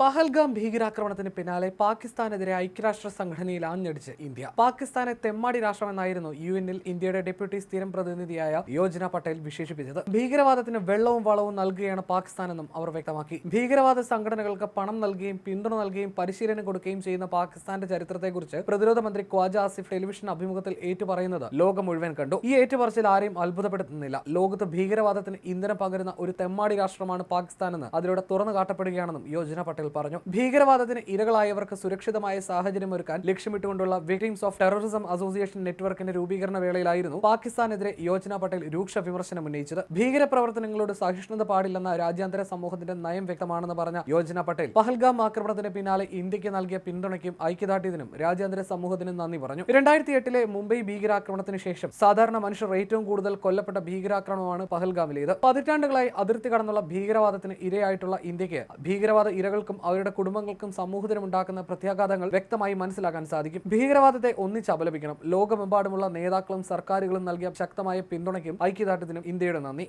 പഹൽഗാം ഭീകരാക്രമണത്തിന് പിന്നാലെ പാകിസ്ഥാനെതിരെ ഐക്യരാഷ്ട്ര സംഘടനയിൽ ആഞ്ഞടിച്ച് ഇന്ത്യ. പാകിസ്ഥാനെ തെമ്മാടി രാഷ്ട്രമെന്നായിരുന്നു യു എന്നിൽ ഇന്ത്യയുടെ ഡെപ്യൂട്ടി സ്ഥിരം പ്രതിനിധിയായ യോജന പട്ടേൽ വിശേഷിപ്പിച്ചത്. ഭീകരവാദത്തിന് വെള്ളവും വളവും നൽകുകയാണ് പാകിസ്ഥാനെന്നും അവർ വ്യക്തമാക്കി. ഭീകരവാദ സംഘടനകൾക്ക് പണം നൽകുകയും പിന്തുണ നൽകുകയും പരിശീലനം കൊടുക്കുകയും ചെയ്യുന്ന പാകിസ്ഥാന്റെ ചരിത്രത്തെക്കുറിച്ച് പ്രതിരോധ മന്ത്രി ഖ്വാജ ആസിഫ് ടെലിവിഷൻ അഭിമുഖത്തിൽ ഏറ്റുപറയുന്നത് ലോകം മുഴുവൻ കണ്ടു. ഈ ഏറ്റുപറച്ചിൽ ആരെയും അത്ഭുതപ്പെടുത്തുന്നില്ല. ലോകത്ത് ഭീകരവാദത്തിന് ഇന്ധനം പകരുന്ന ഒരു തെമ്മാടി രാഷ്ട്രമാണ് പാകിസ്ഥാനെന്ന് അതിലൂടെ തുറന്നു കാട്ടപ്പെടുകയാണെന്നും യോജന പട്ടേൽ പറഞ്ഞു. ഭീകരവാദത്തിന് ഇരകളായവർക്ക് സുരക്ഷിതമായ സാഹചര്യം ഒരുക്കാൻ ലക്ഷ്യമിട്ടുകൊണ്ടുള്ള വിക്ടിംസ് ഓഫ് ടെററിസം അസോസിയേഷൻ നെറ്റ്വർക്കിന്റെ രൂപീകരണ വേളയിലായിരുന്നു പാകിസ്ഥാനെതിരെ യോജന പട്ടേൽ രൂക്ഷ വിമർശനം ഉന്നയിച്ചത്. ഭീകരപ്രവർത്തനങ്ങളോട് സഹിഷ്ണുത പാടില്ലെന്ന രാജ്യാന്തര സമൂഹത്തിന്റെ നയം വ്യക്തമാണെന്ന് പറഞ്ഞ യോജന പട്ടേൽ പഹൽഗാം ആക്രമണത്തിന് പിന്നാലെ ഇന്ത്യയ്ക്ക് നൽകിയ പിന്തുണയ്ക്കും ഐക്യദാർഢ്യത്തിനും രാജ്യാന്തര സമൂഹത്തിനും നന്ദി പറഞ്ഞു. രണ്ടായിരത്തി എട്ടിലെ മുംബൈ ഭീകരാക്രമണത്തിന് ശേഷം സാധാരണ മനുഷ്യർ ഏറ്റവും കൂടുതൽ കൊല്ലപ്പെട്ട ഭീകരാക്രമണമാണ് പഹൽഗാമിലേത്. പതിറ്റാണ്ടുകളായി അതിർത്തി കടന്നുള്ള ഭീകരവാദത്തിന് ഇരയായിട്ടുള്ള ഇന്ത്യയ്ക്ക് ഭീകരവാദ ഇരകൾക്കും അവരുടെ കുടുംബങ്ങൾക്കും സമൂഹത്തിനും ഉണ്ടാക്കുന്ന പ്രത്യാഘാതങ്ങൾ വ്യക്തമായി മനസ്സിലാക്കാൻ സാധിക്കും. ഭീകരവാദത്തെ ഒന്നിച്ച് അപലപിക്കണം. ലോകമെമ്പാടുമുള്ള നേതാക്കളും സർക്കാരുകളും നൽകിയ ശക്തമായ പിന്തുണയ്ക്കും ഐക്യദാർഢ്യത്തിനും ഇന്ത്യയുടെ നന്ദി.